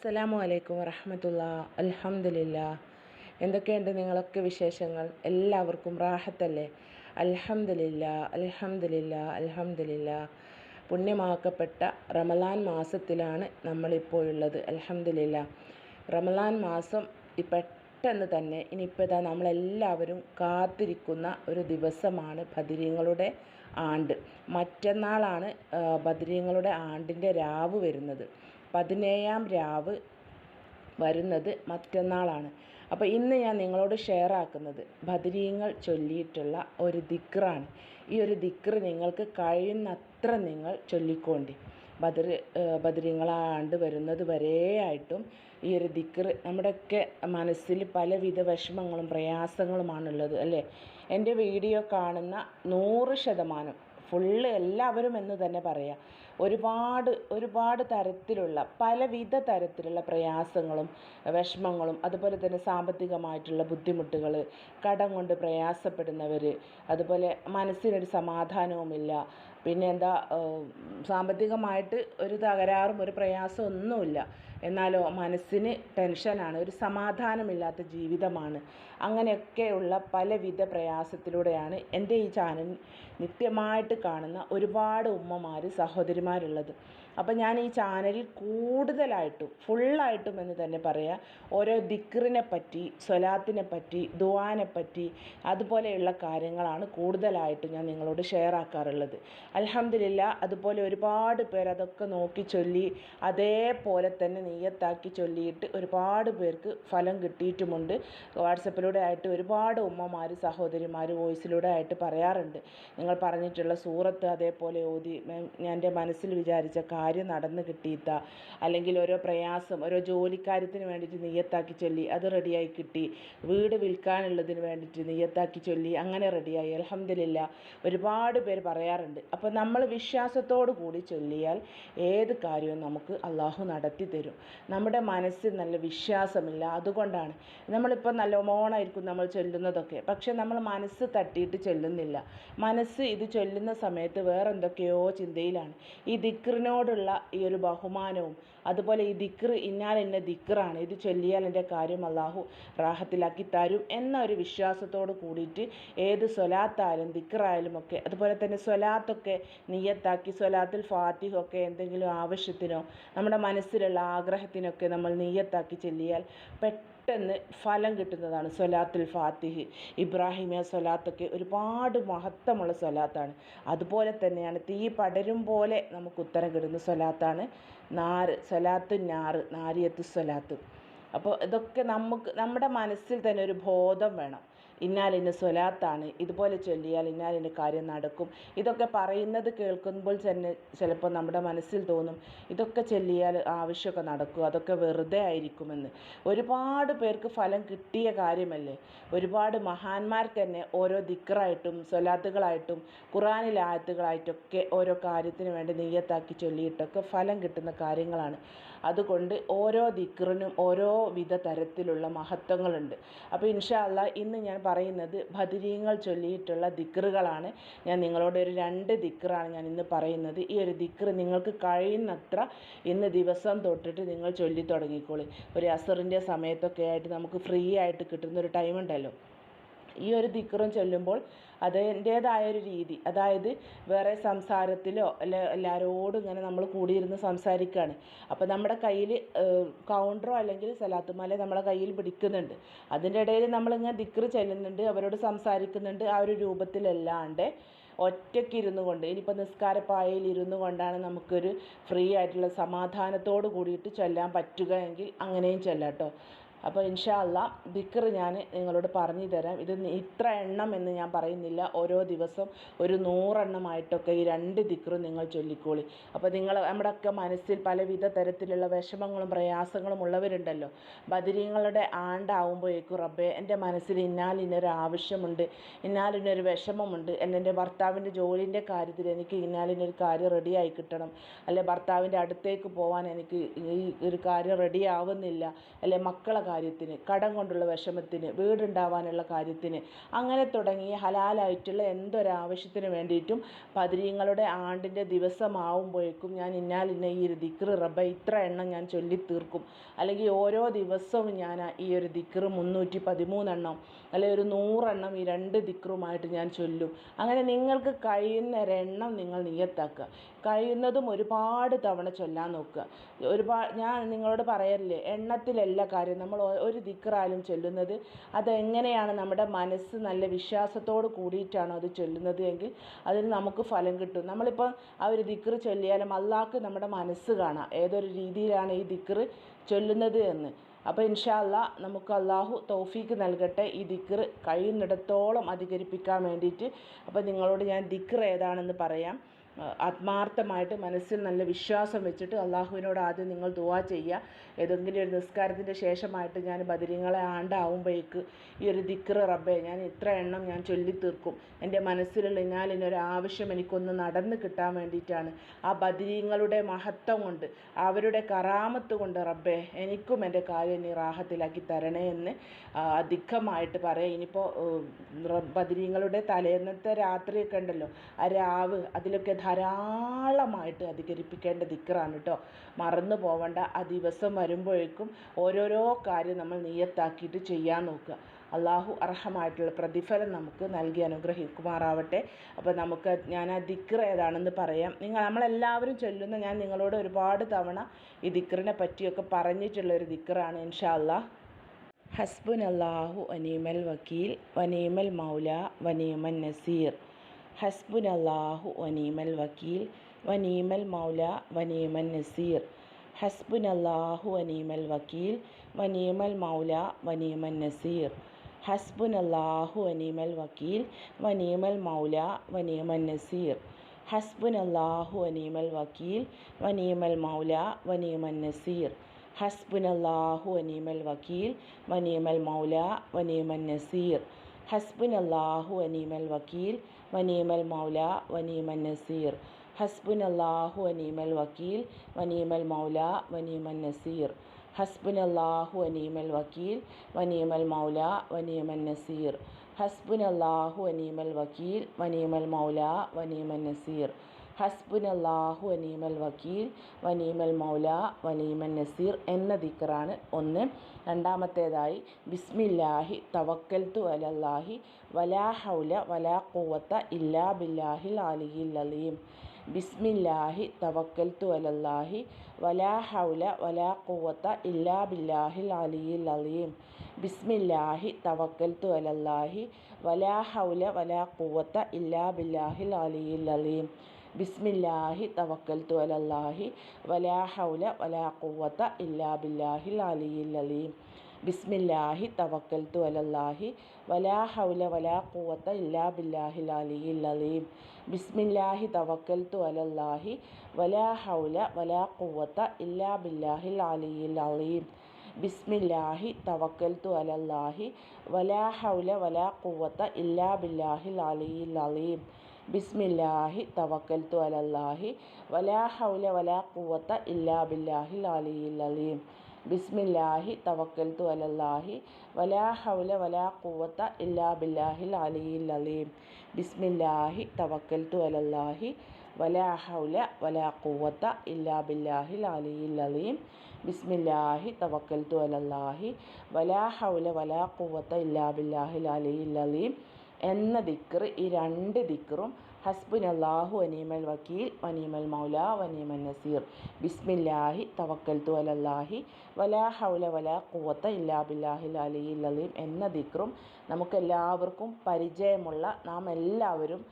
അസ്സലാമു അലൈക്കും വറഹമത്തുള്ള. അലഹമില്ല എന്തൊക്കെയുണ്ട് നിങ്ങളൊക്കെ വിശേഷങ്ങൾ? എല്ലാവർക്കും റാഹത്തല്ലേ? അലഹമില്ല അലഹമില്ല അലഹമില്ല പുണ്യമാക്കപ്പെട്ട റമലാൻ മാസത്തിലാണ് നമ്മളിപ്പോൾ ഉള്ളത് അൽഹംദുലില്ല. റമലാൻ മാസം പെട്ടെന്ന് തന്നെ ഇനിയിപ്പോൾ നമ്മളെല്ലാവരും കാത്തിരിക്കുന്ന ഒരു ദിവസമാണ് ബദരീങ്ങളുടെ ആണ്ട്. മറ്റന്നാളാണ് ബദരീങ്ങളുടെ ആണ്ടിന്റെ രാവ് വരുന്നത്. പതിനേഴാം രാവ് വരുന്നത് മറ്റന്നാളാണ്. അപ്പോൾ ഇന്ന് ഞാൻ നിങ്ങളോട് ഷെയർ ആക്കുന്നത് ബദരീങ്ങൾ ചൊല്ലിയിട്ടുള്ള ഒരു ദിക്റാണ്. ഈ ഒരു ദിക്ർ നിങ്ങൾക്ക് കഴിയുന്നത്ര നിങ്ങൾ ചൊല്ലിക്കോണ്ടി. ബദർ ബദരീങ്ങളാണ്ട് വരുന്നത് വരെയായിട്ടും ഈ ഒരു ദിക്റ് നമ്മുടെയൊക്കെ മനസ്സിൽ പലവിധ വിഷമങ്ങളും പ്രയാസങ്ങളുമാണുള്ളത് അല്ലേ? എന്റെ വീഡിയോ കാണുന്ന നൂറ് ശതമാനം ഫുള്ള് എല്ലാവരും എന്ന് തന്നെ പറയാം. ഒരുപാട് ഒരുപാട് തരത്തിലുള്ള പലവിധ തരത്തിലുള്ള പ്രയാസങ്ങളും വിഷമങ്ങളും അതുപോലെ തന്നെ സാമ്പത്തികമായിട്ടുള്ള ബുദ്ധിമുട്ടുകൾ കടം കൊണ്ട് പ്രയാസപ്പെടുന്നവർ അതുപോലെ മനസ്സിനൊരു സമാധാനവുമില്ല. പിന്നെ എന്താ സാമ്പത്തികമായിട്ട് ഒരു തകരാറും ഒരു പ്രയാസവും ഒന്നുമില്ല. എന്നാലോ മനസ്സിന് ടെൻഷനാണ് ഒരു സമാധാനമില്ലാത്ത ജീവിതമാണ്. അങ്ങനെയൊക്കെയുള്ള പലവിധ പ്രയാസത്തിലൂടെയാണ് എന്റെ ഈ ചാനൽ നിത്യമായിട്ട് കാണുന്ന ഒരുപാട് ഉമ്മമാർ സഹോദരിമാരുള്ളത്. അപ്പോൾ ഞാൻ ഈ ചാനലിൽ കൂടുതലായിട്ടും ഫുള്ളായിട്ടും എന്ന് തന്നെ പറയാം ഓരോ ദിക്റിനെ പറ്റി സ്വലാത്തിനെ പറ്റി ദുവാനെ പറ്റി അതുപോലെയുള്ള കാര്യങ്ങളാണ് കൂടുതലായിട്ടും ഞാൻ നിങ്ങളോട് ഷെയർ ആക്കാറുള്ളത്. അലഹമില്ല അതുപോലെ ഒരുപാട് പേർ അതൊക്കെ നോക്കി ചൊല്ലി അതേപോലെ തന്നെ നെയ്യത്താക്കി ചൊല്ലിയിട്ട് ഒരുപാട് പേർക്ക് ഫലം കിട്ടിയിട്ടുമുണ്ട്. വാട്സപ്പിലൂടെ ആയിട്ട് ഒരുപാട് ഉമ്മമാർ സഹോദരിമാർ വോയിസിലൂടെ ആയിട്ട് പറയാറുണ്ട്. നിങ്ങൾ പറഞ്ഞിട്ടുള്ള സൂറത്ത് അതേപോലെ ഓതി ഞാൻ എന്റെ മനസ്സിൽ വിചാരിച്ച കാര്യം നടന്നു കിട്ടിയിത്ത അല്ലെങ്കിൽ ഓരോ പ്രയാസം ഓരോ ജോലിക്കാര്യത്തിന് വേണ്ടിയിട്ട് നെയ്യത്താക്കി ചൊല്ലി അത് റെഡിയായി കിട്ടി. വീട് വിൽക്കാനുള്ളതിന് വേണ്ടിയിട്ട് നെയ്യത്താക്കി ചൊല്ലി അങ്ങനെ റെഡിയായി. അലഹമില്ല ഒരുപാട് പേര് പറയാറുണ്ട്. അപ്പോൾ നമ്മൾ വിശ്വാസത്തോടു കൂടി ചൊല്ലിയാൽ ഏത് കാര്യവും നമുക്ക് അള്ളാഹു നടത്തി തരും. നമ്മുടെ മനസ്സിൽ നല്ല വിശ്വാസമില്ല. അതുകൊണ്ടാണ് നമ്മളിപ്പോൾ നല്ല മോണായിരിക്കും നമ്മൾ ചൊല്ലുന്നതൊക്കെ. പക്ഷെ നമ്മൾ മനസ്സ് തട്ടിയിട്ട് ചൊല്ലുന്നില്ല. മനസ്സ് ഇത് ചൊല്ലുന്ന സമയത്ത് വേറെ എന്തൊക്കെയോ ചിന്തയിലാണ്. ഈ ദിക്റിനോടുള്ള ഈ ഒരു ബഹുമാനവും അതുപോലെ ഈ ദിക്ർ ഇന്നാൽ എന്ന ദിക്റാണ് ഇത് ചൊല്ലിയാൽ എന്റെ കാര്യം അള്ളാഹു റാഹത്തിലാക്കി തരും എന്ന ഒരു വിശ്വാസത്തോട് കൂടിയിട്ട് ഏത് സ്വലാത്തായാലും ദിക്റായാലും ഒക്കെ അതുപോലെ തന്നെ സ്വലാത്തൊക്കെ നീയത്താക്കി സ്വലാത്തിൽ ഫാത്തിഹൊക്കെ എന്തെങ്കിലും ആവശ്യത്തിനോ നമ്മുടെ മനസ്സിലുള്ള ആഗ്രഹത്തിനൊക്കെ നമ്മൾ നീയത്താക്കി ചൊല്ലിയാൽ പെട്ടെന്ന് ഫലം കിട്ടുന്നതാണ് സ്വലാത്തുൽ ഫാത്തിഹ്. ഇബ്രാഹിമിയ സ്വലാത്തൊക്കെ ഒരുപാട് മഹത്വമുള്ള സ്വലാത്താണ്. അതുപോലെ തന്നെയാണ് തീ പടരും പോലെ നമുക്ക് ഉത്തരം കിട്ടുന്ന സ്വലാത്താണ് നാറ് സ്വലാത്ത് നാറ് നാരിയത്ത് സ്വലാത്ത്. അപ്പോൾ ഇതൊക്കെ നമുക്ക് നമ്മുടെ മനസ്സിൽ തന്നെ ഒരു ബോധം വേണം. ഇന്നാലിന് സ്വലാത്താണ്. ഇതുപോലെ ചൊല്ലിയാൽ ഇന്നാലിന് കാര്യം നടക്കും. ഇതൊക്കെ പറയുന്നത് കേൾക്കുമ്പോൾ തന്നെ ചിലപ്പോൾ നമ്മുടെ മനസ്സിൽ തോന്നും ഇതൊക്കെ ചൊല്ലിയാൽ ആവശ്യമൊക്കെ നടക്കും. അതൊക്കെ വെറുതെ ആയിരിക്കുമെന്ന്. ഒരുപാട് പേർക്ക് ഫലം കിട്ടിയ കാര്യമല്ലേ? ഒരുപാട് മഹാന്മാർക്ക് തന്നെ ഓരോ ദിക്റായിട്ടും സ്വലാത്തുകളായിട്ടും ഖുറാനിലെ ആയത്തുകളായിട്ടൊക്കെ ഓരോ കാര്യത്തിന് വേണ്ടി നെയ്യത്താക്കി ചൊല്ലിയിട്ടൊക്കെ ഫലം കിട്ടുന്ന കാര്യങ്ങളാണ്. അതുകൊണ്ട് ഓരോ ദിക്റിനും ഓരോ വിധ തരത്തിലുള്ള മഹത്വങ്ങളുണ്ട്. അപ്പോൾ ഇൻഷാ അല്ല ഇന്ന് ഞാൻ പറയുന്നത് ബദരീങ്ങൾ ചൊല്ലിയിട്ടുള്ള ദിക്റുകളാണ്. ഞാൻ നിങ്ങളോട് ഒരു രണ്ട് ദിക്റാണ് ഞാൻ ഇന്ന് പറയുന്നത്. ഈ ഒരു ദിക്റ് നിങ്ങൾക്ക് കഴിയുന്നത്ര ഇന്ന് ദിവസം തൊട്ടിട്ട് നിങ്ങൾ ചൊല്ലി തുടങ്ങിക്കോളി. ഒരു അസറിന്റെ സമയത്തൊക്കെ ആയിട്ട് നമുക്ക് ഫ്രീ ആയിട്ട് കിട്ടുന്ന ഒരു ടൈം ഉണ്ടല്ലോ ഈ ഒരു ദിക്റും ചൊല്ലുമ്പോൾ അതിന്റേതായ ഒരു രീതി. അതായത് വേറെ സംസാരത്തിലോ അല്ല എല്ലാവരോടും ഇങ്ങനെ നമ്മൾ കൂടിയിരുന്ന് സംസാരിക്കുകയാണ് അപ്പോൾ നമ്മുടെ കയ്യിൽ കൗണ്ടറോ അല്ലെങ്കിൽ സലാത്തുമാല നമ്മളെ കയ്യിൽ പിടിക്കുന്നുണ്ട്. അതിന്റെ ഇടയിൽ നമ്മളിങ്ങനെ ദിക്റ് ചെല്ലുന്നുണ്ട് അവരോട് സംസാരിക്കുന്നുണ്ട് ആ ഒരു രൂപത്തിലല്ലാണ്ട് ഒറ്റയ്ക്ക് ഇരുന്നു കൊണ്ട് ഇനിയിപ്പോൾ നിസ്കാരപ്പായയിൽ ഇരുന്നു കൊണ്ടാണ് നമുക്കൊരു ഫ്രീ ആയിട്ടുള്ള സമാധാനത്തോട് കൂടിയിട്ട് ചൊല്ലാൻ പറ്റുക എങ്കിൽ അങ്ങനെയും ചൊല്ലാം കേട്ടോ അപ്പോൾ ഇൻഷാ അല്ല ദിക്കർ ഞാൻ നിങ്ങളോട് പറഞ്ഞു തരാം. ഇത് ഇത്ര എണ്ണം എന്ന് ഞാൻ പറയുന്നില്ല. ഓരോ ദിവസം ഒരു നൂറെണ്ണമായിട്ടൊക്കെ ഈ രണ്ട് ദിക്കറും നിങ്ങൾ ചൊല്ലിക്കോളി. അപ്പോൾ നിങ്ങൾ നമ്മുടെയൊക്കെ മനസ്സിൽ പലവിധ തരത്തിലുള്ള വിഷമങ്ങളും പ്രയാസങ്ങളും ഉള്ളവരുണ്ടല്ലോ. ബദിരീങ്ങളുടെ ആണ്ടാവുമ്പോഴേക്കും റബ്ബെ എന്റെ മനസ്സിൽ ഇന്നാലിനൊരു ആവശ്യമുണ്ട് ഇന്നാലിനൊരു വിഷമമുണ്ട് എന്റെ ഭർത്താവിന്റെ ജോലിന്റെ കാര്യത്തിൽ എനിക്ക് ഇന്നാലിനൊരു കാര്യം റെഡിയായി കിട്ടണം. അല്ലെ ഭർത്താവിന്റെ അടുത്തേക്ക് പോകാൻ എനിക്ക് ഈ ഒരു കാര്യം റെഡി ആവുന്നില്ല അല്ലെ മക്കളെ കാര്യത്തിന് കടം കൊണ്ടുള്ള വിഷമത്തിന് വീടുണ്ടാവാനുള്ള കാര്യത്തിന് അങ്ങനെ തുടങ്ങിയ ഹലാലായിട്ടുള്ള എന്തൊരാവശ്യത്തിന് വേണ്ടിയിട്ടും പതിരീങ്ങളുടെ ആണ്ടിന്റെ ദിവസമാവുമ്പോഴേക്കും ഞാൻ ഇന്നാലിന്ന ഈ ഒരു ദിക്റ് റബ്ബ ഇത്ര എണ്ണം ഞാൻ ചൊല്ലി തീർക്കും അല്ലെങ്കിൽ ഓരോ ദിവസവും ഞാൻ ഈ ഒരു ദിക്റ് മുന്നൂറ്റി പതിമൂന്നെണ്ണം അല്ലെങ്കിൽ ഒരു നൂറെണ്ണം ഈ രണ്ട് ദിക്റുമായിട്ട് ഞാൻ ചൊല്ലും. അങ്ങനെ നിങ്ങൾക്ക് കഴിയുന്ന ഒരെണ്ണം നിങ്ങൾ നിയത്താക്കുക കഴിയുന്നതും ഒരുപാട് തവണ ചൊല്ലാൻ നോക്കുക. ഒരുപാട് ഞാൻ നിങ്ങളോട് പറയല്ലേ എണ്ണത്തിലല്ല കാര്യം. നമ്മൾ ഒരു ദിക്റായാലും ചൊല്ലുന്നത് അതെങ്ങനെയാണ് നമ്മുടെ മനസ്സ് നല്ല വിശ്വാസത്തോട് കൂടിയിട്ടാണോ അത് ചൊല്ലുന്നത് എങ്കിൽ അതിന് നമുക്ക് ഫലം കിട്ടും. നമ്മളിപ്പോൾ ആ ഒരു ദിക്റ് ചൊല്ലിയാലും അള്ളാഹ്ക്ക് നമ്മുടെ മനസ്സ് കാണാം. ഏതൊരു രീതിയിലാണ് ഈ ദിക്റ് ചൊല്ലുന്നത് എന്ന്. അപ്പോൾ ഇൻഷാല്ല നമുക്ക് അള്ളാഹു തൗഫീക്ക് നൽകട്ടെ. ഈ ദിക്ർ കഴിയുന്നിടത്തോളം അധികരിപ്പിക്കാൻ വേണ്ടിയിട്ട്. അപ്പോൾ നിങ്ങളോട് ഞാൻ ദിക്ർ ഏതാണെന്ന് പറയാം. ആത്മാർത്ഥമായിട്ട് മനസ്സിൽ നല്ല വിശ്വാസം വെച്ചിട്ട് അള്ളാഹുവിനോട് ആദ്യം നിങ്ങൾ ദുവാ ചെയ്യുക. ഏതെങ്കിലും ഒരു നിസ്കാരത്തിന്റെ ശേഷമായിട്ട് ഞാൻ ബദരീങ്ങളെ ആണ്ടാവുമ്പോഴേക്ക് ഈ ഒരു ദിക്റ് റബ്ബെ ഞാൻ ഇത്ര എണ്ണം ഞാൻ ചൊല്ലി തീർക്കും എന്റെ മനസ്സിലുള്ള ഞാൻ ഇതിനൊരു ആവശ്യം എനിക്കൊന്ന് നടന്ന് കിട്ടാൻ വേണ്ടിയിട്ടാണ്. ആ ബദരീങ്ങളുടെ മഹത്വം കൊണ്ട് അവരുടെ കറാമത്ത് കൊണ്ട് റബ്ബെ എനിക്കും എന്റെ കാര്യം നീ റാഹത്തിലാക്കി തരണേ എന്ന് അധികമായിട്ട് പറയാം. ഇനിയിപ്പോൾ ബദരീങ്ങളുടെ തലേന്നത്തെ രാത്രിയൊക്കെ ഉണ്ടല്ലോ ആ രാവ് അതിലൊക്കെ ധാരാളമായിട്ട് അധികരിപ്പിക്കേണ്ട ദിക്കറാണ് കേട്ടോ മറന്നു പോവണ്ട. ആ ദിവസം വരുമ്പോഴേക്കും ഓരോരോ കാര്യം നമ്മൾ നീയത്താക്കിയിട്ട് ചെയ്യാൻ നോക്കുക. അള്ളാഹു അർഹമായിട്ടുള്ള പ്രതിഫലം നമുക്ക് നൽകി അനുഗ്രഹിക്കുമാറാവട്ടെ. അപ്പോൾ നമുക്ക് ഞാൻ ആ ദിക്ർ ഏതാണെന്ന് പറയാം. നിങ്ങൾ നമ്മളെല്ലാവരും ചൊല്ലുന്ന ഞാൻ നിങ്ങളോട് ഒരുപാട് തവണ ഈ ദിക്റിനെ പറ്റിയൊക്കെ പറഞ്ഞിട്ടുള്ള ഒരു ദിക്റാണ് ഇൻഷാ അള്ളാഹ് ഹസ്ബുൻ അള്ളാഹു വനീമൽ വക്കീൽ വനീമൽ മൗല വനീമൻ നസീർ. ഹസ്ബുൻ അല്ലാഹു വനീമൽ വക്കീൽ വനീമൽ മൗല വനീമൻ നസീർ ഹസ്ബുൻ അല്ലാഹു വനീമൽ വക്കീൽ വനീമൽ മൗല വനീമൻ നസീർ ഹസ്ബുൻ അല്ലാഹു വനീമൽ വക്കീൽ വനീമൽ മൗല വനീമൻ നസീർ ഹസ്ബുൻ അല്ലാഹു വനീമൽ വക്കീൽ വനീമൽ മൗല വനീമൻ നസീർ ഹസ്ബുനല്ലാഹു വനീമൽ വക്കീൽ വനീമൽ മൗല വനീമൻ നസീർ ഹസ്ബുനല്ലാഹു വനീമൽ വക്കീൽ വനീമൽ മൗല വനീമൻ നസീർ. ഹസ്ബുൻ അള്ളാഹു വനീമൽ വക്കീൽ വനീമൽ മൗല വനീമൻ നസീർ. ഹസ്ബുൻ അള്ളാഹു വനീമൽ വക്കീൽ വനീമൽ മൗല വനീമൻ നസീർ. ഹസ്ബുൻ അള്ളാഹു വനീമൽ വക്കീൽ വനീമൽ മൗല വനീമൻ നസീർ. ഹസ്ബുനല്ലാഹു വനീമൽ വക്കീൽ വനീമൽ മൗല വനീമൻ നസീർ എന്ന ദിക്കറാണ് ഒന്ന്. രണ്ടാമത്തേതായി ബിസ്മില്ലാഹി തവക്കൽത്തു അലല്ലാഹി വലാ ഹൗല വലാ കൂവത്ത ഇല്ലാ ബില്ലാഹിൽ അലിയിൽ അലീം. ബിസ്മില്ലാഹി തവക്കൽത്തു അലല്ലാഹി വലാ ഹൗല വലാ കൂവത്ത ഇല്ലാ ബില്ലാഹിൽ അലിയിൽ അലീം. ബിസ്മില്ലാഹി തവക്കൽത്തു അലല്ലാഹി വലാ ഹൗല വലാ കൂവത്ത ഇല്ലാ ബില്ലാഹിൽ അലിയിൽ അലീം. ബിസ്മില്ലാഹി തവക്കൽത്തു അലല്ലാഹി വലാ ഹൗല വലാ ഖുവത്ത ഇല്ലാ ബില്ലാഹിൽ അലിയിൽ അലീം ബിസ്മില്ലാഹി തവക്കൽത്തു അലല്ലാഹി വലാ ഹൗല വലാ ഖുവത്ത ഇല്ലാ ബില്ലാഹിൽ അലിയിൽ അലീം ബിസ്മില്ലാഹി തവക്കൽത്തു അലല്ലാഹി വലാ ഹൗല വലാ ഖുവത്ത ഇല്ലാ ബില്ലാഹിൽ അലിയിൽ അലീം ബിസ്മില്ലാഹി തവക്കൽത്തു അലല്ലാഹി വലാ ഹൗല വലാ ഖുവത്ത ഇല്ലാ ബില്ലാഹിൽ അലിയിൽ അലീം ബിസ്മില്ലാഹി തവക്കൽത്തു അലല്ലാഹി വലാ ഹൗല വലാ കുവത്ത ഇല്ലാ ബില്ലാഹിൽ അലിയിൽ അലീം. ബിസ്മില്ലാഹി തവക്കൽത്തു അലല്ലാഹി വലാ ഹൗല വലാ കുവത്ത ഇല്ലാ ബില്ലാഹിൽ അലിയിൽ അലീം. ബിസ്മില്ലാഹി തവക്കൽത്തു അലല്ലാഹി വലാ ഹൗല വലാ കുവത്ത ഇല്ലാ ബില്ലാഹിൽ അലിയിൽ അലീം. ബിസ്മില്ലാഹി തവക്കൽത്തു അലല്ലാഹി വലാ ഹൗല വലാ കുവത്ത ഇല്ലാ ബില്ലാഹിൽ അലിയിൽ അലീം. എന്ന ദിക്ർ ഈ രണ്ട് ദിക്റും ഹസ്ബുൻ അള്ളാഹു വനീമൽ വക്കീൽ വനീമൽ മൗല വനീമൽ നസീർ. ബിസ്മില്ലാഹി തവക്കൽത്തു അലല്ലാഹി. വലാ ഹൗല വലാ ഖുവത്ത ഇല്ലാ ബില്ലാഹിൽ അലി അലീം എന്ന ദിക്റും നമുക്കെല്ലാവർക്കും പരിചയമുള്ള നാം എല്ലാവരും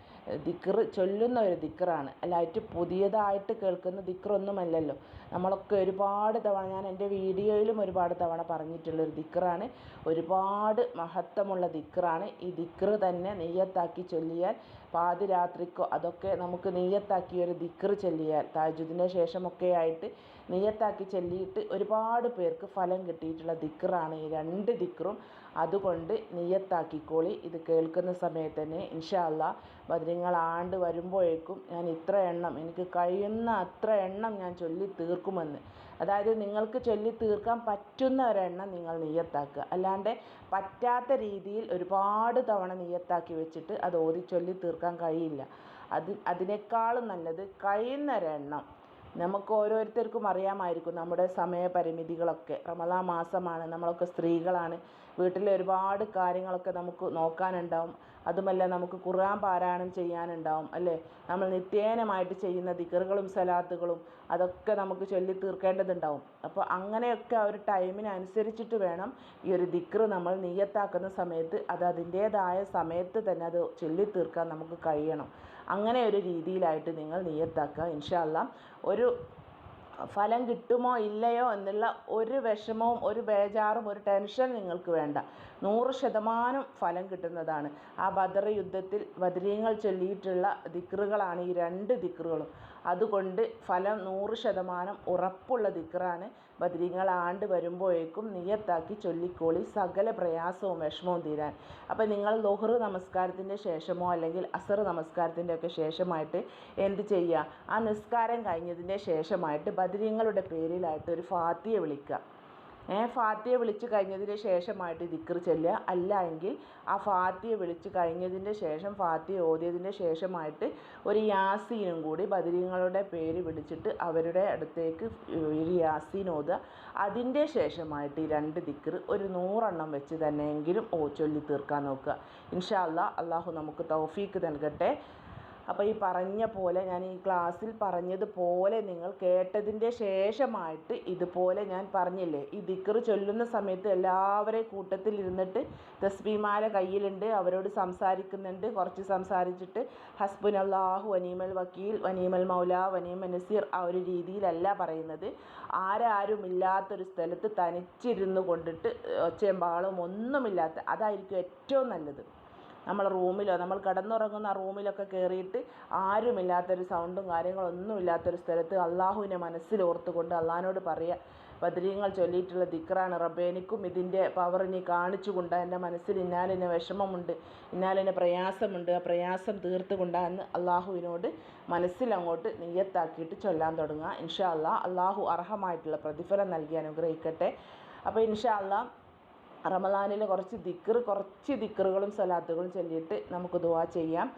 ദിക്ർ ചൊല്ലുന്ന ഒരു ദിക്റാണ്. അല്ലായിട്ട് പുതിയതായിട്ട് കേൾക്കുന്ന ദിക്റൊന്നുമല്ലല്ലോ. നമ്മളൊക്കെ ഒരുപാട് തവണ ഞാൻ എന്റെ വീഡിയോയിലും ഒരുപാട് തവണ പറഞ്ഞിട്ടുള്ളൊരു ദിക്റാണ്. ഒരുപാട് മഹത്വമുള്ള ദിക്റാണ്. ഈ ദിക്ർ തന്നെ നെയ്യത്താക്കി ചൊല്ലിയാൽ പാതിരാത്രിക്കോ അതൊക്കെ നമുക്ക് നെയ്യത്താക്കി ഒരു ദിക്ർ ചൊല്ലിയാൽ താജുദിന് ശേഷമൊക്കെ ആയിട്ട് നെയ്യത്താക്കി ചൊല്ലിയിട്ട് ഒരുപാട് പേർക്ക് ഫലം കിട്ടിയിട്ടുള്ള ദിക്റാണ് ഈ രണ്ട് ദിക്റും. അതുകൊണ്ട് നെയ്യത്താക്കിക്കോളി. ഇത് കേൾക്കുന്ന സമയത്ത് തന്നെ ഇൻഷാല്ല ബദ്രിങ്ങൾ ആണ്ട് വരുമ്പോഴേക്കും ഞാൻ ഇത്ര എണ്ണം എനിക്ക് കഴിയുന്ന അത്ര എണ്ണം ഞാൻ ചൊല്ലി തീർക്കുമെന്ന് അതായത് നിങ്ങൾക്ക് ചൊല്ലി തീർക്കാൻ പറ്റുന്ന ഒരെണ്ണം നിങ്ങൾ നിയ്യത്താക്കുക. അല്ലാണ്ട് പറ്റാത്ത രീതിയിൽ ഒരുപാട് തവണ നിയ്യത്താക്കി വെച്ചിട്ട് അത് ഓതി ചൊല്ലി തീർക്കാൻ കഴിയില്ല. അത് അതിനേക്കാളും നല്ലത് കഴിയുന്ന ഒരെണ്ണം നമുക്ക് ഓരോരുത്തർക്കും അറിയാമായിരിക്കും നമ്മുടെ സമയപരിമിതികളൊക്കെ. റമദാൻ മാസമാണ് നമ്മളൊക്കെ സ്ത്രീകളാണ്. വീട്ടിലെ ഒരുപാട് കാര്യങ്ങളൊക്കെ നമുക്ക് നോക്കാനുണ്ടാവും. അതുമല്ല നമുക്ക് ഖുർആൻ പാരായണം ചെയ്യാനുണ്ടാവും അല്ലേ? നമ്മൾ നിത്യേനമായിട്ട് ചെയ്യുന്ന ദിക്കറുകളും സലാത്തുകളും അതൊക്കെ നമുക്ക് ചൊല്ലി തീർക്കേണ്ടതുണ്ടാവും. അപ്പോൾ അങ്ങനെയൊക്കെ ആ ഒരു ടൈമിനനുസരിച്ചിട്ട് വേണം ഈ ഒരു ദിക്ർ നമ്മൾ നീയത്താക്കുന്ന സമയത്ത് അത് അതിന്റേതായ സമയത്ത് തന്നെ അത് ചൊല്ലി തീർക്കാൻ നമുക്ക് കഴിയണം. അങ്ങനെ ഒരു രീതിയിലായിട്ട് നിങ്ങൾ നിയത്താക്കുക. ഇൻഷാല്ല ഒരു ഫലം കിട്ടുമോ ഇല്ലയോ എന്നുള്ള ഒരു വിഷമവും ഒരു ബേജാറും ഒരു ടെൻഷൻ നിങ്ങൾക്ക് വേണ്ട. നൂറ് ശതമാനം ഫലം കിട്ടുന്നതാണ്. ആ ബദർ യുദ്ധത്തിൽ ബദരീങ്ങൾ ചൊല്ലിയിട്ടുള്ള ദിക്റുകളാണ് ഈ രണ്ട് ദിക്റുകളും. അതുകൊണ്ട് ഫലം നൂറ് ശതമാനം ഉറപ്പുള്ള ദിക്റാണ് ബദരീങ്ങൾ ആണ്ട് വരുമ്പോഴേക്കും നിയത്താക്കി ചൊല്ലിക്കോളി സകല പ്രയാസവും വിഷമവും തീരാൻ. അപ്പോൾ നിങ്ങൾ ലൊഹറ് നമസ്കാരത്തിന്റെ ശേഷമോ അല്ലെങ്കിൽ അസർ നമസ്കാരത്തിന്റെ ഒക്കെ ശേഷമായിട്ട് എന്ത് ചെയ്യുക? ആ നിസ്കാരം കഴിഞ്ഞതിന്റെ ശേഷമായിട്ട് ബദരീങ്ങളുടെ പേരിലായിട്ട് ഒരു ഫാത്തിയ വിളിക്കുക. ഫാത്തിയ വിളിച്ച് കഴിഞ്ഞതിന് ശേഷമായിട്ട് ദിക്കർ ചെല്ലുക. അല്ല എങ്കിൽ ആ ഫാത്തിയെ വിളിച്ച് കഴിഞ്ഞതിന്റെ ശേഷം ഫാത്തിയ ഓതിയതിന്റെ ശേഷമായിട്ട് ഒരു യാസീനും കൂടി ബദരീങ്ങളുടെ പേര് വിളിച്ചിട്ട് അവരുടെ അടുത്തേക്ക് ഒരു യാസീൻ ഓതുക. അതിന്റെ ശേഷമായിട്ട് ഈ രണ്ട് ദിക്കർ ഒരു നൂറെണ്ണം വെച്ച് തന്നെയെങ്കിലും ഓ ചൊല്ലി തീർക്കാൻ നോക്കുക. ഇൻഷാ അല്ലാ അള്ളാഹു നമുക്ക് തൗഫീക്ക് നൽകട്ടെ. അപ്പോൾ ഈ പറഞ്ഞ പോലെ ഞാൻ ഈ ക്ലാസ്സിൽ പറഞ്ഞതുപോലെ നിങ്ങൾ കേട്ടതിന്റെ ശേഷമായിട്ട് ഇതുപോലെ ഞാൻ പറഞ്ഞില്ലേ? ഈ ദിക്ർ ചൊല്ലുന്ന സമയത്ത് എല്ലാവരെയും കൂട്ടത്തിൽ ഇരുന്നിട്ട് തസ്ബീമാല കയ്യിലുണ്ട് അവരോട് സംസാരിക്കുന്നുണ്ട് കുറച്ച് സംസാരിച്ചിട്ട് ഹസ്ബുൻ അള്ളാഹു വനീമൽ വക്കീൽ വനീമൽ മൗല വനീമൽ നസീർ ആ ഒരു രീതിയിലല്ല പറയുന്നത്. ആരാരും ഇല്ലാത്തൊരു സ്ഥലത്ത് തനിച്ചിരുന്ന് കൊണ്ടിട്ട് ഒച്ചയും ബഹളവും ഒന്നുമില്ലാത്ത അതായിരിക്കും ഏറ്റവും നല്ലത്. നമ്മൾ റൂമിലോ നമ്മൾ കിടന്നുറങ്ങുന്ന റൂമിലൊക്കെ കയറിയിട്ട് ആരുമില്ലാത്തൊരു സൗണ്ടും കാര്യങ്ങളൊന്നും ഇല്ലാത്തൊരു സ്ഥലത്ത് അള്ളാഹുവിനെ മനസ്സിലോർത്തുകൊണ്ട് അള്ളഹാനോട് പറയുക ബദ്രീങ്ങൾ ചൊല്ലിയിട്ടുള്ള ദിക്റാണ്. റബ്ബെ എനിക്കും ഇതിന്റെ പവർ നീ കാണിച്ചുകൊണ്ട് എന്റെ മനസ്സിൽ ഇന്നാലിന് വിഷമമുണ്ട് ഇന്നാലിന് പ്രയാസമുണ്ട്. ആ പ്രയാസം തീർത്തുകൊണ്ട് കൊണ്ടാന്ന് അള്ളാഹുവിനോട് മനസ്സിലങ്ങോട്ട് നെയ്യത്താക്കിയിട്ട് ചൊല്ലാൻ തുടങ്ങുക. ഇൻഷാ അള്ളാഹ് അള്ളാഹു അർഹമായിട്ടുള്ള പ്രതിഫലം നൽകി അനുഗ്രഹിക്കട്ടെ. അപ്പോൾ ഇൻഷാ അല്ലാ റമദാനിൽ കുറച്ച് ദിക്ർ കുറച്ച് ദിക്റുകളും സലാത്തുകളും ചൊല്ലിയിട്ട് നമുക്ക് ദുവാ ചെയ്യാം.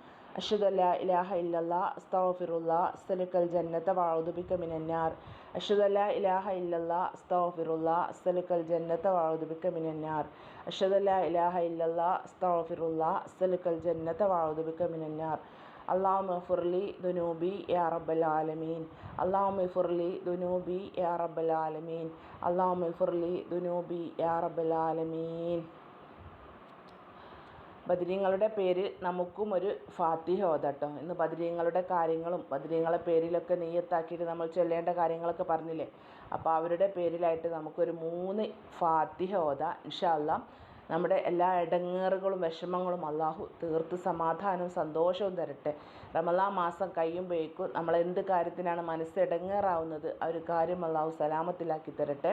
അഷ്ഹദു അല്ലാ ഇലാഹ ഇല്ലല്ലാ സ്തോഫിറുള്ള അസ്തലുക്കൽ ജന്നത വഅഊദു ബിക മിനന്നാർ. അഷ്ഹദു അല്ലാ ഇലാഹ ഇല്ലല്ലാ സ്തോഫിറുള്ള അസ്തലുക്കൽ ജന്നത വഅഊദു ബിക മിനന്നാർ. അഷ്ഹദു അല്ലാ ഇലാഹ ഇല്ലല്ലാ സ്തോഫിറുള്ള അസ്തലുക്കൽ ജന്നത വഅഊദു ബിക മിനന്നാർ. അള്ളാഹു മഫുർലി ദുനൂബി യാ റബ്ബൽ ആലമീൻ അള്ളാഹു മഫുർലി ദുനൂബി യാ റബ്ബൽ ആലമീൻ അള്ളാഹു മഫുർലി ദുനൂബി യാ റബ്ബൽ ആലമീൻ ബദരീങ്ങളുടെ പേരിൽ നമുക്കും ഒരു ഫാത്തിഹ ഓതട്ടോ. ഇന്ന് ബദരീങ്ങളുടെ കാര്യങ്ങളും ബദരീങ്ങളെ പേരിലൊക്കെ നെയ്യത്താക്കിയിട്ട് നമ്മൾ ചൊല്ലേണ്ട കാര്യങ്ങളൊക്കെ പറഞ്ഞില്ലേ? അപ്പോൾ അവരുടെ പേരിലായിട്ട് നമുക്കൊരു മൂന്ന് ഫാത്തിഹ ഓത. ഇൻഷാല്ലാം നമ്മുടെ എല്ലാ ഇടങ്ങേറുകളും വിഷമങ്ങളും അള്ളാഹു തീർത്ത് സമാധാനവും സന്തോഷവും തരട്ടെ. റമലാ മാസം കഴിയുമ്പോഴേക്കും നമ്മൾ എന്ത് കാര്യത്തിനാണ് മനസ്സ് ഇടങ്ങേറാവുന്നത് ആ ഒരു കാര്യം അള്ളാഹു സലാമത്തിലാക്കി തരട്ടെ.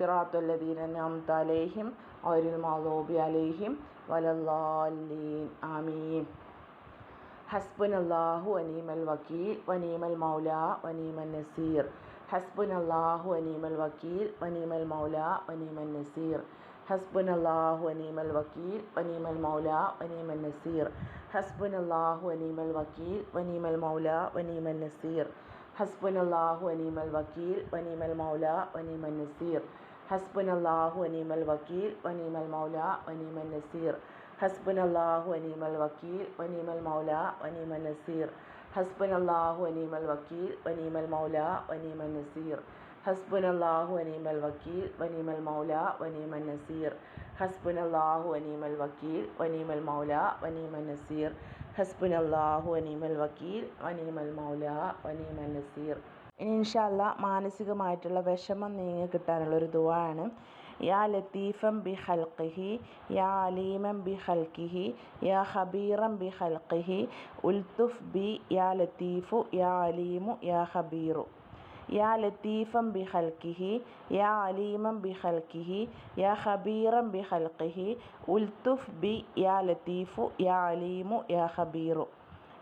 സിറാത്തുൽ ലദീന അൻഅംത അലൈഹിം ഗൈറിൽ മഗ്ദൂബി അലൈഹിം വലല്ലാലീൻ ആമീൻ ഹസ്ബുനല്ലാഹു വനീമൽ വക്കീൽ വനീമൽ മൗല വനീമൽ നസീർ ഹസ്ബുനല്ലാഹു വനീമൽ വക്കീൽ വനീമൽ മൗല വനീമൽ നസീർ ഹസ്ബുനല്ലാഹു വനീമൽ വക്കീൽ വനീമൽ മൗല വനീമൽ നസീർ ഹസ്ബുനല്ലാഹു വനീമൽ വക്കീൽ വനീമൽ മൗല വനീമൽ നസീർ ഹസ്ബുനല്ലാഹു വനീമൽ വക്കീൽ വനീമൽ മൗല വനീമൽ നസീർ ഹസ്ബുനല്ലാഹു വനീമൽ വക്കീൽ വനീമൽ മൗല വനീമൽ നസീർ. ഹസ്ബുനല്ലാഹു വനീമൽ വക്കീൽ വനീമൽ മൗല വനീമൽ നസീർ. ഹസ്ബുനല്ലാഹു വനീമൽ വക്കീൽ വനീമൽ മൗല വനീമൽ നസീർ. ഹസ്ബുനല്ലാഹു വനീമൽ വക്കീൽ വനീമൽ മൗല വനീമൽ നസീർ. ഹസ്ബുനല്ലാഹു വനീമൽ വക്കീൽ വനീമൽ മൗല വനീമൽ നസീർ. ഹസ്ബുനല്ലാഹു വനീമൽ വക്കീൽ വനീമൽ മൗല വനീമൽ നസീർ. ഇൻഷാല്ല മാനസികമായിട്ടുള്ള വിഷമം നീങ്ങി കിട്ടാനുള്ള ഒരു ദുവാണ് യാ ലത്തീഫം ബി ഹൽക്കിഹി യാ അലീമം ബി ഹൽക്കിഹി യാ ഹബീറം ബി ഹൽക്കിഹി ഉൽത്തുഫ് ബി യാ ലത്തീഫു യാ അലീമു യാ ഹബീറു യാ ലത്തീഫം ബി ഹൽക്കിഹി യാ അലീമം ബി ഹൽക്കിഹി യാ ഹബീറം ബി ഹൽക്കിഹി ഉൽത്തുഫ് ബി യാ ലത്തീഫു യാ അലീമു യാ ഹബീറു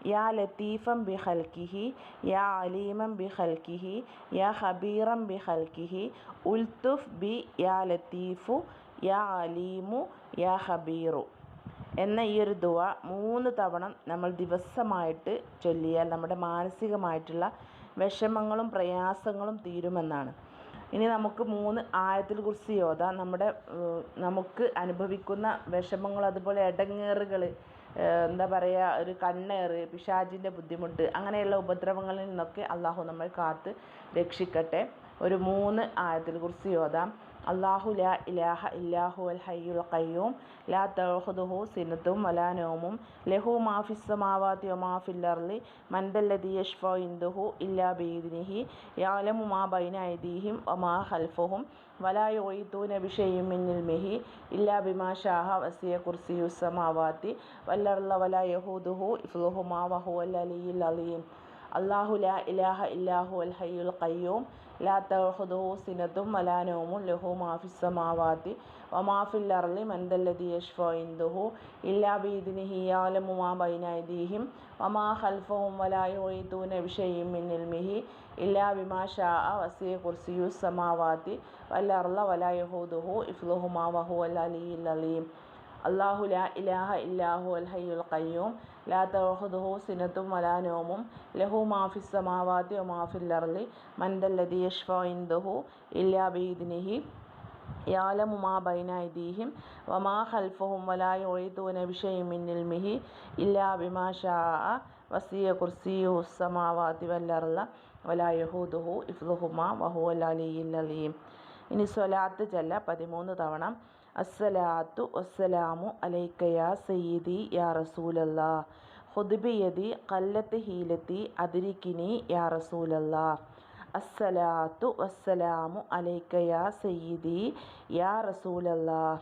യാ ലത്തീഫം ബി ഹൽക്കിഹി യാ അലീമം ബി ഹൽക്കിഹി യാ ഹബീറം ബി ഹൽക്കിഹി ഉൽത്തുഫ് ബി യാ ലത്തീഫു യാ അലീമു യാ ഹബീറു എന്ന ഈ ഒരു ദുവ മൂന്ന് തവണ നമ്മൾ ദിവസമായിട്ട് ചൊല്ലിയാൽ നമ്മുടെ മാനസികമായിട്ടുള്ള വിഷമങ്ങളും പ്രയാസങ്ങളും തീരുമെന്നാണ്. ഇനി നമുക്ക് മൂന്ന് ആയത്തിൽ കുറിച്ച് ഓതാം നമ്മുടെ നമുക്ക് അനുഭവിക്കുന്ന വിഷമങ്ങൾ അതുപോലെ ഇടങ്ങേറുകൾ എന്താ പറയുക ഒരു കണ്ണേറ് പിശാചിന്റെ ബുദ്ധിമുട്ട് അങ്ങനെയുള്ള ഉപദ്രവങ്ങളിൽ നിന്നൊക്കെ അള്ളാഹു നമ്മൾ കാത്ത് രക്ഷിക്കട്ടെ. ഒരു മൂന്ന് ആയത്തിൽ കുറിച്ച് ഓതാം അള്ളാഹു ലാ ഇലാഹ ഇല്ലാഹു അൽ ഹയ്യുൽ ഖയ്യൂം. ലാ തഹുദുഹു സിനത്തും വലാ നൗമും. ലഹു മാ ഫിസ് സമാവാതി വമാ ഫിൽ അർളി. മൻ ദല്ലദി യശ്ഫഉ ഇൻദഹു ഇല്ലാ ബീദിനിഹി യാലമു മാ ബൈന അയ്ദീഹിം വമാ ഖൽഫഹും. വലാ യോയിത്തൂന ബിശൈഇൻ മിൻ ഇൽമിഹി ഇല്ലാ ബിമാ ഷാഹ വസിയ കുർസിയുസ്സമാവാത്തി വല്ലർല വലാ യഹൂദുഹു ഇഫ്ലുഹുമാ വഹുവൽ അലിയിൽ അലീം. അള്ളാഹു ലാ ഇലാഹ ഇല്ലാഹു അൽ ഹയ്യുൽ ഖയ്യൂം. ലാ തഅഖുദുഹു സിനത്തും വലാ നൗമുൻ ലഹു മാ ഫിസ് സമാവാതി വമാ ഫിൽ അർളി മൻ ദല്ലദി യശ്ഫഉ ഇൻദഹു ഇല്ലാ ബിഇദ്നിഹി യഅലമു മാ ബൈന അയ്ദീഹിം വമാ ഖൽഫഹും വലാ യുഹീതൂന ബിശൈഇൻ മിൻ ഇൽമിഹി ഇല്ലാ ബിമാ ശാഅ വസിയ കുർസിയുസ് സമാവാതി വൽ അർള വലാ യഹൂദുഹു ഇഫ്ലുഹുമാ വഹുവൽ അലിയ്യുൽ അലീം. അള്ളാഹു ലാ ഇലാഹ ഇല്ലാഹു അൽ ഹയ്യുൽ ഖയ്യൂം. ലാ തഅഖുദുഹു സിനത്തും വലാ നൗമും. ലഹു മാ ഫിസ് സമാവാതി വമാ ഫിൽ അർളി മൻ ദല്ലദി യശ്ഫഉ ഇൻദഹു ഇല്ലാ ബിഇദ്നിഹി. യാലമു മാ ബൈന അയ്ദീഹിം വമാ ഖൽഫഹും വലാ യുഈതൂന ബിശൈഇൻ മിൻ ഇൽമിഹി ഇല്ലാ ബിമാ ശാഅ വസിയ കുർസിയു സമാവാതി അർള വലാ യഹൂദുഹു ഇഫ്ലുഹുമാ വഹുവൽ അലിയ്യുൽ അലീം. ഇനി സ്വലാത്ത് ചൊല്ല പതിമൂന്ന് തവണ. അസ്സലാത്തു വസ്സലാമു അലൈക്ക യാ സയ്യിദി യാ റസൂലല്ലാ. ഹുദ്ബിയതി കല്ലത്ത് ഹീലത്തി അതിരിക്കിനി യാ റസൂലല്ലാ. അസ്സലാത്തു വസ്സലാമു അലൈക്ക യാ സയ്യിദി യാ റസൂലല്ലാ.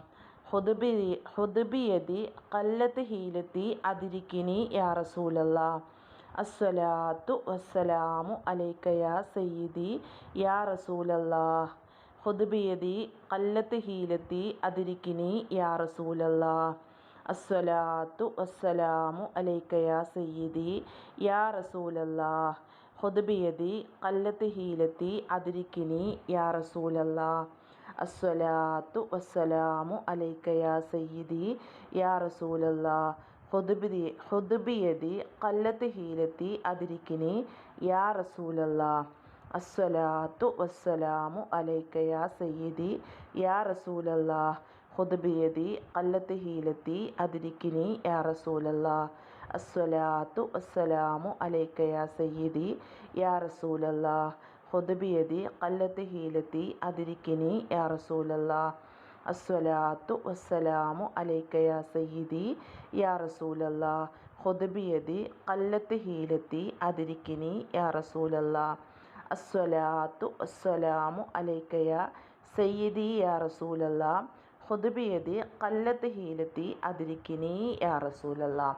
ഹുദ്ബി ഹുദ്ബിയതി കല്ലത്ത് ഹീലത്തി അതിരിക്കിനി യാ റസൂലല്ലാ. അസ്സലാത്തു വസ്സലാമു അലൈക്ക യാ സയ്യിദി യാ റസൂലല്ലാ. ഖുദ് ബിയദി കല്ലത്ത് ഹീലത്തി അതിരിക്കിനി യാ റസൂലല്ലാ അസ്സലാത്തു വസ്സലാമു അലൈക്ക യാ യാ റസൂലല്ലാ ബിയദി കല്ലത്ത് ഹീലത്തി അതിരിക്കിനി യാ റസൂലല്ലാ അസ്സലാത്തു വസ്സലാമു അലൈക്ക യാ യാ റസൂലല്ലാ ഹുദ്ബി ഹുദ്ബിയതി കല്ലത്ത് ഹീലത്തി അതിരിക്കിനി യാ റസൂലല്ലാ അസ്സലാത്തു വസ്സലാമു അലൈക്ക യാ സയ്യിദി യാ റസൂലല്ലാ ഹുദ്ബിയതി കല്ലത്ത് ഹീലത്തി അതിരിക്കിനി യാ റസൂലല്ലാഹ് അസ്സലാത്തു വസ്സലാമു അലൈക്ക യാ സയ്യിദി യാ റസൂലല്ലാ. ഹുദ്ബിയതി കല്ലത്ത് ഹീലത്തി അതിരിക്കിനി യാ റസൂലല്ലാഹ് അസ്സലാത്തു വസ്സലാമു അലൈക്ക യാ സയ്യിദി യാ റസൂലല്ലാ. ഹുദ്ബിയതി കല്ലത്ത് ഹീലത്തി അതിരിക്കിനി യാ റസൂലല്ലാ. അസ്സലാത്തു വസ്സലാമു അലൈക്കയ സയ്യിദി യാ റസൂലല്ലാ. ഹുദബിയതി കല്ലത്ത് ഹീലത്തി അതിരിക്കിനി യാ റസൂലല്ലാ.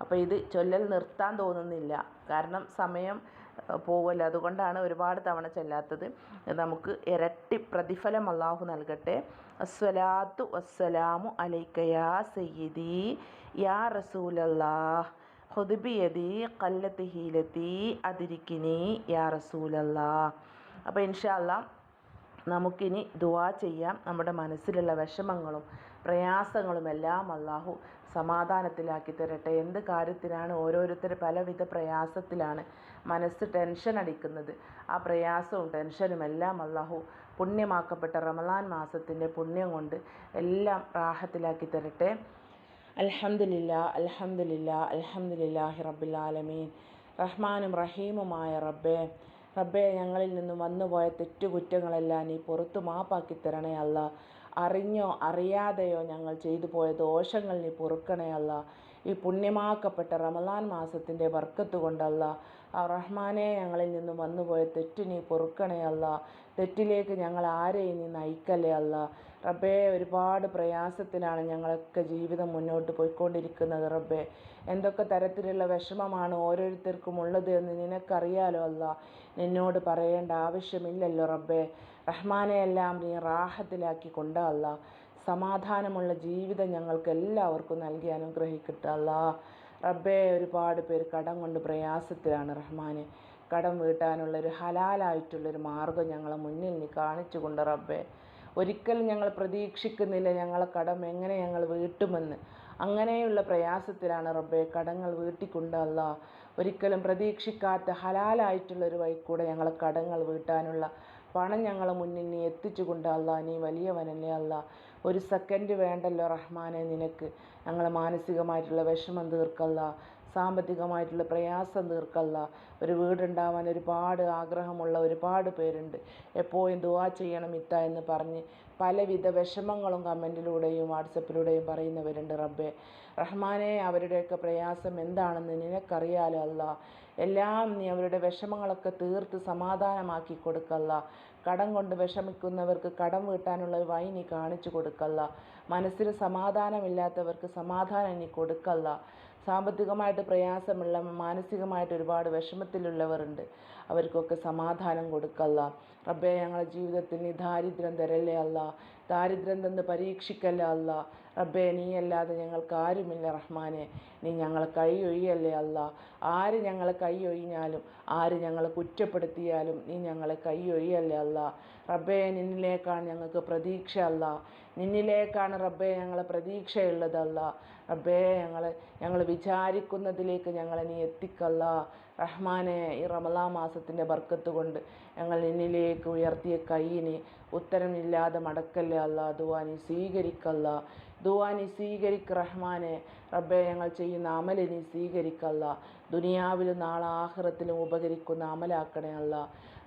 അപ്പോൾ ഇത് ചൊല്ലൽ നിർത്താൻ തോന്നുന്നില്ല. കാരണം സമയം പോവല്ലോ. അതുകൊണ്ടാണ് ഒരുപാട് തവണ ചൊല്ലാത്തത്. നമുക്ക് ഇരട്ടി പ്രതിഫലം അള്ളാഹു നൽകട്ടെ. അസ്സലാത്തു വസ്സലാമു അലൈക്കയാ സയ്യിദി യാ റസൂലല്ലാ. ഹുദ്ബിയതി കല്ലത്ത് ഹീലത്തി അതിരിക്കിനി യാ റസൂലല്ല. അപ്പോൾ ഇൻഷാല്ലാ നമുക്കിനി ദുവാ ചെയ്യാം. നമ്മുടെ മനസ്സിലുള്ള വിഷമങ്ങളും പ്രയാസങ്ങളും എല്ലാം അള്ളാഹു സമാധാനത്തിലാക്കി തരട്ടെ. എന്ത് കാര്യത്തിനാണ് ഓരോരുത്തർ പലവിധ പ്രയാസത്തിലാണ് മനസ്സ് ടെൻഷൻ അടിക്കുന്നത്. ആ പ്രയാസവും ടെൻഷനും എല്ലാം അള്ളാഹു പുണ്യമാക്കപ്പെട്ട റമദാൻ മാസത്തിന്റെ പുണ്യം കൊണ്ട് എല്ലാം റാഹത്തിലാക്കി തരട്ടെ. അൽഹംദുലില്ല അൽഹംദുലില്ലാ അൽഹംദുലില്ലാഹി റബ്ബിൽ ആലമീൻ. റഹ്മാനും റഹീമുമായ റബ്ബേ റബ്ബേ ഞങ്ങളിൽ നിന്നും വന്നുപോയ തെറ്റുകുറ്റങ്ങളെല്ലാം നീ പുറത്തു മാപ്പാക്കി തരണേ അല്ല. അറിഞ്ഞോ അറിയാതെയോ ഞങ്ങൾ ചെയ്തു പോയ ദോഷങ്ങൾ നീ പൊറുക്കണേ അല്ല. ഈ പുണ്യമാക്കപ്പെട്ട റമലാൻ മാസത്തിന്റെ വർക്കത്ത് കൊണ്ടല്ല റഹ്മാനെ ഞങ്ങളിൽ നിന്നും വന്നുപോയ തെറ്റ് നീ പൊറുക്കണേ അല്ല. തെറ്റിലേക്ക് ഞങ്ങൾ ആരെയും നീ നയിക്കലേ അല്ല. റബ്ബേ ഒരുപാട് പ്രയാസത്തിലാണ് ഞങ്ങളൊക്കെ ജീവിതം മുന്നോട്ട് പോയിക്കൊണ്ടിരിക്കുന്നത് റബ്ബേ. എന്തൊക്കെ തരത്തിലുള്ള വിഷമമാണ് ഓരോരുത്തർക്കും ഉള്ളത് എന്ന് നിനക്കറിയാലോ അല്ല? നിന്നോട് പറയേണ്ട ആവശ്യമില്ലല്ലോ റബ്ബേ. റഹ്മാനെ എല്ലാം നീ റാഹത്തിലാക്കി കൊണ്ടല്ല സമാധാനമുള്ള ജീവിതം ഞങ്ങൾക്ക് എല്ലാവർക്കും നൽകി അനുഗ്രഹിക്കട്ടെ അല്ല. റബ്ബേ ഒരുപാട് പേര് കടം കൊണ്ട് പ്രയാസത്തിലാണ് റഹ്മാനെ. കടം വീട്ടാനുള്ളൊരു ഹലാലായിട്ടുള്ളൊരു മാർഗം ഞങ്ങളെ മുന്നിൽ നീ കാണിച്ചു കൊണ്ട് റബ്ബേ. ഒരിക്കലും ഞങ്ങൾ പ്രതീക്ഷിക്കുന്നില്ല ഞങ്ങളെ കടം എങ്ങനെ ഞങ്ങൾ വീട്ടുമെന്ന്. അങ്ങനെയുള്ള പ്രയാസത്തിലാണ് റബ്ബെ കടങ്ങൾ വീട്ടിക്കൊണ്ട് അല്ല. ഒരിക്കലും പ്രതീക്ഷിക്കാത്ത ഹലാലായിട്ടുള്ള ഒരു കൂടെ ഞങ്ങൾ കടങ്ങൾ വീട്ടാനുള്ള പണം ഞങ്ങളെ മുന്നിൽ നീ എത്തിച്ചുകൊണ്ട് അല്ല. നീ വലിയവനല്ലേ അല്ല. ഒരു സെക്കൻഡ് വേണ്ടല്ലോ റഹ്മാനെ നിനക്ക്. ഞങ്ങളെ മാനസികമായിട്ടുള്ള വിഷമം തീർക്കല്ല. സാമ്പത്തികമായിട്ടുള്ള പ്രയാസം തീർക്കല്ല. ഒരു വീടുണ്ടാവാൻ ഒരുപാട് ആഗ്രഹമുള്ള ഒരുപാട് പേരുണ്ട്. എപ്പോഴും ദുവാ ചെയ്യണം ഇത്ത എന്ന് പറഞ്ഞ് പലവിധ വിഷമങ്ങളും കമന്റിലൂടെയും വാട്സപ്പിലൂടെയും പറയുന്നവരുണ്ട് റബ്ബെ. റഹ്മാനെ അവരുടെയൊക്കെ പ്രയാസം എന്താണെന്ന് നിനക്കറിയാലോ അല്ല. എല്ലാം നീ അവരുടെ വിഷമങ്ങളൊക്കെ തീർത്ത് സമാധാനമാക്കി കൊടുക്കല്ല. കടം കൊണ്ട് വിഷമിക്കുന്നവർക്ക് കടം വീട്ടാനുള്ള വഴി നീ കാണിച്ചു കൊടുക്കല്ല. മനസ്സിന് സമാധാനമില്ലാത്തവർക്ക് സമാധാനം നീ കൊടുക്കല്ല. സാമ്പത്തികമായിട്ട് പ്രയാസമുള്ള മാനസികമായിട്ട് ഒരുപാട് വിഷമത്തിലുള്ളവരുണ്ട്. അവർക്കൊക്കെ സമാധാനം കൊടുക്കല്ല. റബ്ബെ ഞങ്ങളുടെ ജീവിതത്തിൽ നീ ദാരിദ്ര്യം തരല്ലേ അല്ല? ദാരിദ്ര്യം തന്ന് പരീക്ഷിക്കല്ല അല്ല? റബ്ബെ നീയല്ലാതെ ഞങ്ങൾക്ക് ആരുമില്ല റഹ്മാനെ. നീ ഞങ്ങളെ കൈ ഒഴിയല്ലേ അല്ല? ആര് ഞങ്ങളെ കൈ ഒഴിഞ്ഞാലും ആര് ഞങ്ങളെ കുറ്റപ്പെടുത്തിയാലും നീ ഞങ്ങളെ കൈ ഒഴിയല്ലേ അല്ല? റബ്ബെ നിന്നിലേക്കാണ് ഞങ്ങൾക്ക് പ്രതീക്ഷ അല്ല? നിന്നിലേക്കാണ് റബ്ബെ ഞങ്ങളെ പ്രതീക്ഷയുള്ളതല്ല റബ്ബേ ഞങ്ങൾ ഞങ്ങൾ വിചാരിക്കുന്നതിലേക്ക് ഞങ്ങളെ നീ എത്തിക്കല്ല റഹ്മാനെ ഈ റമലാ മാസത്തിന്റെ ബർക്കത്ത് കൊണ്ട് ഞങ്ങൾ നിന്നിലേക്ക് ഉയർത്തിയ കൈയിന് ഉത്തരമില്ലാതെ മടക്കല്ലേ അല്ല. ദുവാനി സ്വീകരിക്കല്ല ദുവാനി സ്വീകരിക്ക റഹ്മാനെ. റബ്ബെ ഞങ്ങൾ ചെയ്യുന്ന അമലിനി സ്വീകരിക്കല്ല ദുനിയാവിലും നാളെ ആഹ്റത്തിലും ഉപകരിക്കുന്ന അമലാക്കണേ അല്ല.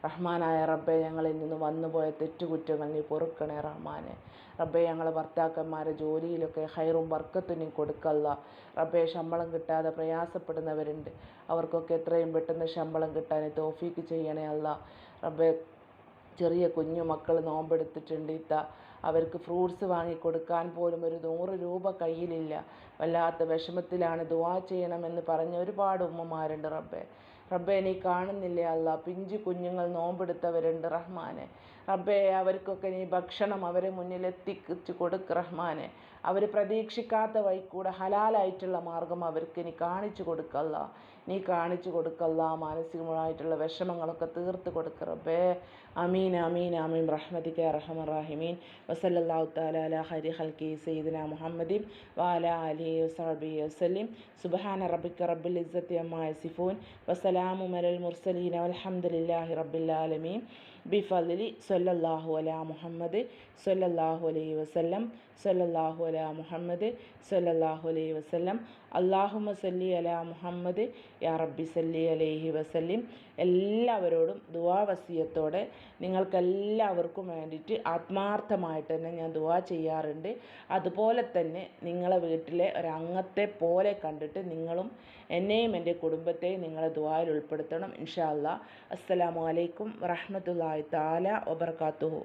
റഹ്മാനായ റബ്ബെ ഞങ്ങളിൽ നിന്ന് വന്നുപോയ തെറ്റുകുറ്റങ്ങൾ നീ പൊറുക്കണേ റഹ്മാനെ. റബ്ബെ ഞങ്ങളെ ഭർത്താക്കന്മാരെ ജോലിയിലൊക്കെ ഹൈറും ബർക്കത്തും നീ കൊടുക്കല്ല. റബ്ബെ ശമ്പളം കിട്ടാതെ പ്രയാസപ്പെടുന്നവരുണ്ട്. അവർക്കൊക്കെ എത്രയും പെട്ടെന്ന് ശമ്പളം കിട്ടാൻ തോഫീക്ക് ചെയ്യണേ അല്ല. റബ്ബെ ചെറിയ കുഞ്ഞു മക്കൾ നോമ്പെടുത്തിട്ടുണ്ട് ഇത്ത. അവർക്ക് ഫ്രൂട്ട്സ് വാങ്ങി കൊടുക്കാൻ പോലും ഒരു നൂറ് രൂപ കയ്യിലില്ല. വല്ലാത്ത വിഷമത്തിലാണ് ദുവാ ചെയ്യണമെന്ന് പറഞ്ഞ ഒരുപാട് ഉമ്മമാരുണ്ട് റബ്ബെ. റബ്ബെ നീ കാണുന്നില്ലേ അല്ല പിഞ്ചു കുഞ്ഞുങ്ങൾ നോമ്പെടുത്തവരുണ്ട് റഹ്മാനെ. റബ്ബെ അവർക്കൊക്കെ നീ ഭക്ഷണം അവരെ മുന്നിൽ എത്തിച്ചു കൊടുക്ക് റഹ്മാനെ. അവർ പ്രതീക്ഷിക്കാത്ത വഴിക്കൂടെ ഹലാലായിട്ടുള്ള മാർഗം അവർക്ക് നീ കാണിച്ചു കൊടുക്കല്ല. നീ കാണിച്ചു കൊടുക്കല്ല മാനസികമായിട്ടുള്ള വിഷമങ്ങളൊക്കെ തീർത്ത് കൊടുക്ക് റബ്ബേ. അമീൻ അമീൻ അമീൻ. റഹ്മതിക റഹ്മറാഹിമീൻ വസല്ലാഹു താല അല ഹരി ഹൽക്കി സയ്യിദിന മുഹമ്മദിൻ വാല അലി വസബി വസ്ലിം സുബഹാന റബിക്ക റബ്ബിൽ ഇസ്സത്തി അമ്മ സിഫൂൻ വസലാമു മലൽ മുർസലീൻ അലഹമുല്ലാഹി റബ്ബിൽ ബിഫലി സല്ലല്ലാഹു അല മുഹമ്മദ് സല്ലല്ലാഹു അലൈ വസല്ലം സല്ലല്ലാഹു അല മുഹമ്മദ് സല്ലല്ലാഹു അലൈഹി വസ്ലം അള്ളാഹുമ സല്ലി അല മുഹമ്മദ് യാ റബ്ബി സല്ലി അലൈഹി വസല്ലിം. എല്ലാവരോടും ദുവാവസിയത്തോടെ നിങ്ങൾക്കെല്ലാവർക്കും വേണ്ടിയിട്ട് ആത്മാർത്ഥമായിട്ട് തന്നെ ഞാൻ ദുവാ ചെയ്യാറുണ്ട്. അതുപോലെ തന്നെ നിങ്ങളെ വീട്ടിലെ ഒരംഗത്തെ പോലെ കണ്ടിട്ട് നിങ്ങളും എന്നെയും എന്റെ കുടുംബത്തെയും നിങ്ങളെ ദുവായിൽ ഉൾപ്പെടുത്തണം. ഇൻഷാ അല്ലാ അസ്സലാമു അലൈക്കും താല തആല വബറകാതുഹു.